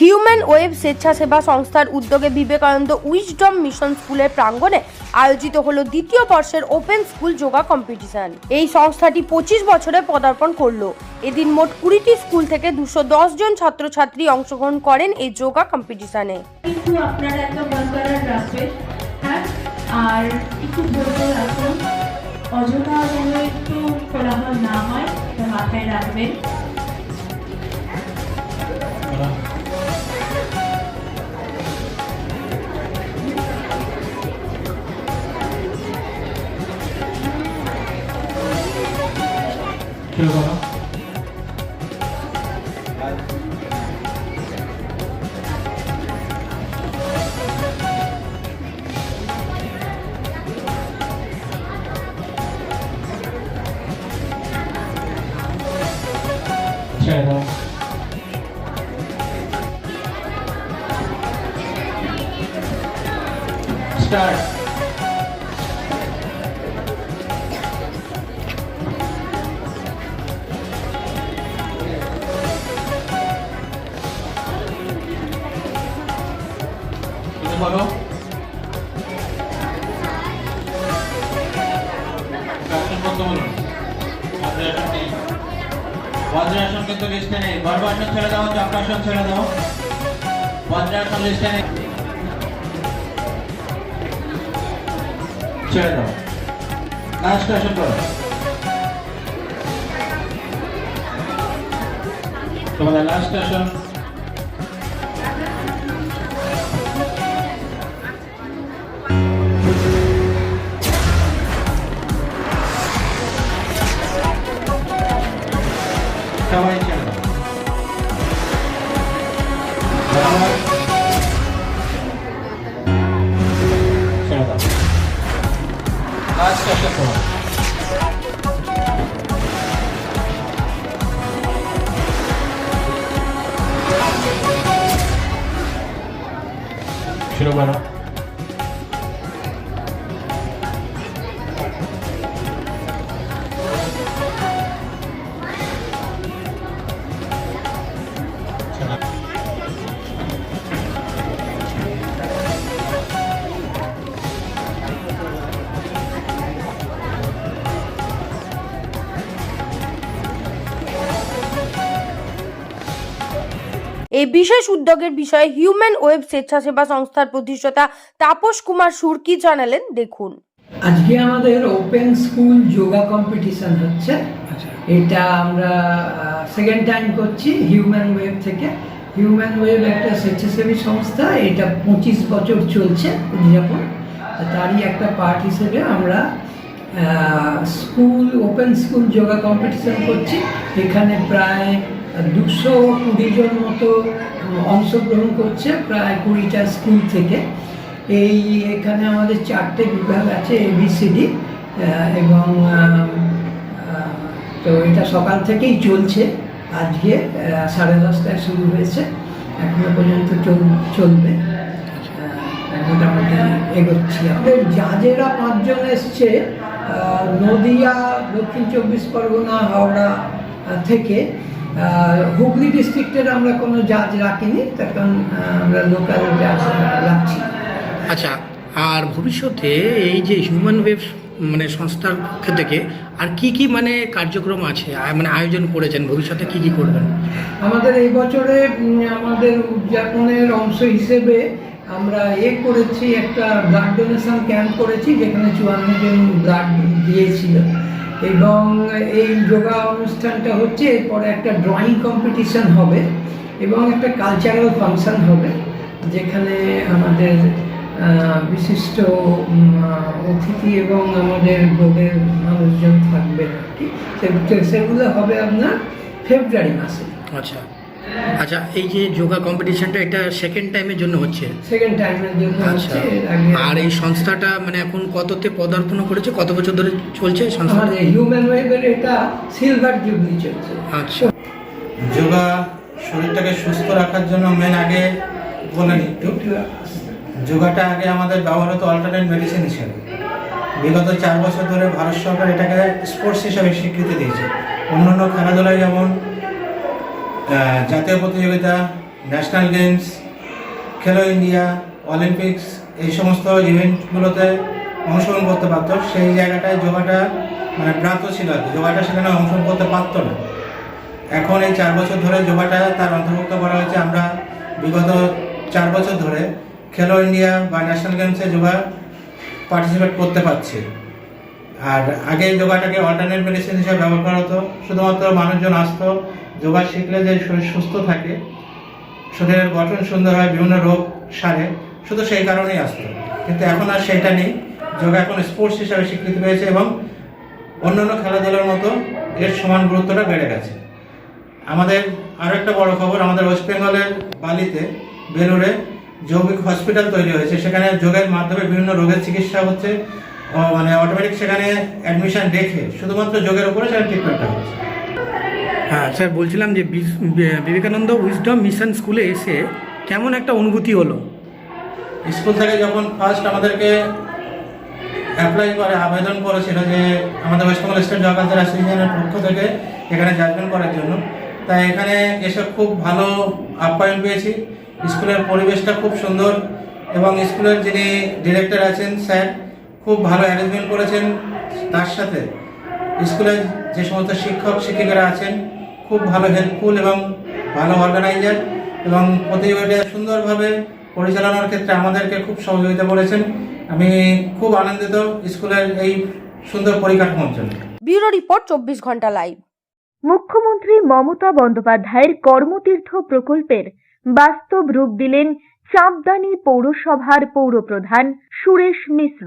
Human web স্বেচ্ছাসেবা সংস্থার উদ্যোগে Vivekananda wisdom mission স্কুলের প্রাঙ্গণে আয়োজিত হলো দ্বিতীয় বর্ষের ওপেন স্কুল যোগা কম্পিটিশন। এই সংস্থাটি পঁচিশ বছরে পদার্পণ করল। এদিন মোট কুড়িটি স্কুল থেকে দুশো দশ জন ছাত্রছাত্রী অংশগ্রহণ করেন এই যোগা কম্পিটিশনে। হ্যাঁ? আর একটু অযথা যেন একটু কোলাহল না হয় মাথায় রাখবেন। ছেড়ে দাও নেই বজ্রাসন কিন্তু লিস্টে নেই। গর্ভাসন ছেড়ে দাও চক্রাসন ছেড়ে দাও। বজ্রাসন লিস্টে নেই। ছেড়ে দাও। লাস্ট আসন করো। তোমাদের লাস্ট আসন। সবাই ছেড়ে দাও বরাবর। ছেড়ে দাও লাস্ট আসন করো শুরু করো এই বিশেষ উদ্যোগের বিষয়ে হিউম্যান ওয়েব স্বেচ্ছাসেবা সংস্থার প্রতিষ্ঠাতা তাপস কুমার সুর কি জানালেন দেখুন। আজকে আমাদের ওপেন স্কুল যোগা কম্পিটিশন হচ্ছে। এটা আমরা সেকেন্ড টাইম করছি হিউম্যান ওয়েব থেকে। হিউম্যান ওয়েব একটা স্বেচ্ছাসেবী সংস্থা এটা পঁচিশ বছর চলছে উদযাপন। তারই একটা পার্ট হিসেবে আমরা school open school yoga competition করছি। এখানে প্রায় দুশো কুড়ি জন মতো অংশগ্রহণ করছে প্রায় কুড়িটা স্কুল থেকে। এই এখানে আমাদের চারটে বিভাগ আছে এবিসিডি এবং তো এটা সকাল থেকেই চলছে। আজকে সাড়ে দশটায় শুরু হয়েছে। এখনও পর্যন্ত চল- চলবে। মোটামুটি এগোচ্ছি আমাদের জাজেরা পাঁচজন এসছে নদিয়া, দক্ষিণ চব্বিশ পরগনা, হাওড়া থেকে হুগলি ডিস্ট্রিক্টের আমরা কোনো জাজ রাখিনি তখন আহ, আমরা লোকাল জাজ রাখছি। আচ্ছা আর ভবিষ্যতে এই যে হিউম্যান ওয়েব মানে সংস্থার পক্ষ থেকে আর কি কি মানে কার্যক্রম আছে মানে আয়োজন করেছেন ভবিষ্যতে কি কি করবেন? আমাদের এই বছরে আমাদের উদযাপনের অংশ হিসেবে আমরা এ করেছি একটা ব্লাড ডোনেশন ক্যাম্প করেছি যেখানে চুয়ান্ন জন ব্লাড দিয়েছিল। এবং এই যোগা অনুষ্ঠানটা হচ্ছে, এরপরে একটা ড্রয়িং কম্পিটিশন হবে এবং একটা কালচারাল ফাংশন হবে, যেখানে আমাদের বিশিষ্ট অতিথি এবং আমাদের বোর্ডের মানুষজন থাকবে আর কি। সেগুলো হবে আপনার ফেব্রুয়ারি মাসে। আচ্ছা। আচ্ছা এই যে যোগা কম্পিটিশনটা এটা সেকেন্ড টাইমের জন্য হচ্ছে? সেকেন্ড টাইমের জন্য আচ্ছা। হচ্ছে আর এই সংস্থাটা মানে এখন কততে পদার্পণ করেছে? কত বছর ধরে চলছে আমাদের হিউম্যান ওয়েবের এটা সিলভার জুবলি চলছে। আচ্ছা। যোগা শরীরটাকে সুস্থ রাখার জন্য মেন আগে বলেন একটু। যোগাটা আগে আমাদের ব্যবহার হতো অল্টারনেট মেডিসিন হিসেবে। বিগত চার বছর ধরে ভারত সরকার এটাকে স্পোর্টস হিসেবে স্বীকৃতি দিয়েছে। অন্যান্য খেলাধুলায় যেমন জাতীয় প্রতিযোগিতা national games Khelo India Olympics এই সমস্ত ইভেন্টগুলোতে অংশগ্রহণ করতে পারতো। সেই জায়গাটায় যোগাটা মানে প্রাপ্ত ছিল আর যোগাটা সেখানে অংশগ্রহণ করতে পারতো না। এখন এই চার বছর ধরে যোগাটা তার অন্তর্ভুক্ত করা হয়েছে। আমরা বিগত চার বছর ধরে খেলো ইন্ডিয়া বা ন্যাশনাল গেমসে যোগা পার্টিসিপেট করতে পারছি। আর আগে যোগাটাকে অল্টারনেট মেডিসিন হিসেবে ব্যবহার করা হতো। শুধুমাত্র মানুষজন আসতো যোগা শিখলে যে শরীর সুস্থ থাকে, শরীরের গঠন সুন্দর হয়, বিভিন্ন রোগ সারে, শুধু সেই কারণেই আসতো। কিন্তু এখন আর সেটা নেই। যোগা এখন স্পোর্টস হিসাবে স্বীকৃতি পেয়েছে এবং অন্যান্য খেলাধুলার মতো এর সমান গুরুত্বটা বেড়ে গেছে। আমাদের আরও একটা বড় খবর, আমাদের ওয়েস্ট বেঙ্গলের বালিতে, বেলুড়ে জৈবিক হসপিটাল তৈরি হয়েছে। সেখানে যোগের মাধ্যমে বিভিন্ন রোগের চিকিৎসা হচ্ছে। মানে অটোমেটিক সেখানে অ্যাডমিশন রেখে শুধুমাত্র যোগের উপরে সেখানে ট্রিটমেন্টটা হচ্ছে। হ্যাঁ স্যার, বলছিলাম যে বিবেকানন্দ উইজডম মিশন স্কুলে এসে কেমন একটা অনুভূতি হলো? স্কুল থেকে যখন ফার্স্ট আমাদেরকে অ্যাপ্লাই করে, আবেদন করেছিল যে আমাদের West Bengal state yoga culture অ্যাসোসিয়েশনের পক্ষ থেকে এখানে জাজমেন্ট করার জন্য। তাই এখানে এসে খুব ভালো আপ্যায়ন পেয়েছি। স্কুলের পরিবেশটা খুব সুন্দর এবং স্কুলের যিনি ডিরেক্টর আছেন, স্যার, খুব ভালো অ্যারেঞ্জমেন্ট করেছেন। তার সাথে স্কুলের যে সমস্ত শিক্ষক শিক্ষিকারা আছেন খুব ভালো হেল্পফুল এবং ভালো অর্গানাইজার এবং প্রতিযোগিতা সুন্দরভাবে পরিচালনার ক্ষেত্রে আমাদেরকে খুব সহযোগিতা করেছেন। আমি খুব আনন্দিত স্কুলের এই সুন্দর পরিকাঠামোর জন্য। ব্যুরো রিপোর্ট চব্বিশ ঘণ্টা লাইভ। মুখ্যমন্ত্রী মমতা বন্দ্যোপাধ্যায়ের কর্মতীর্থ প্রকল্পের বাস্তব রূপ দিলেন চাঁপদানি পৌরসভার পৌরপ্রধান সুরেশ মিশ্র।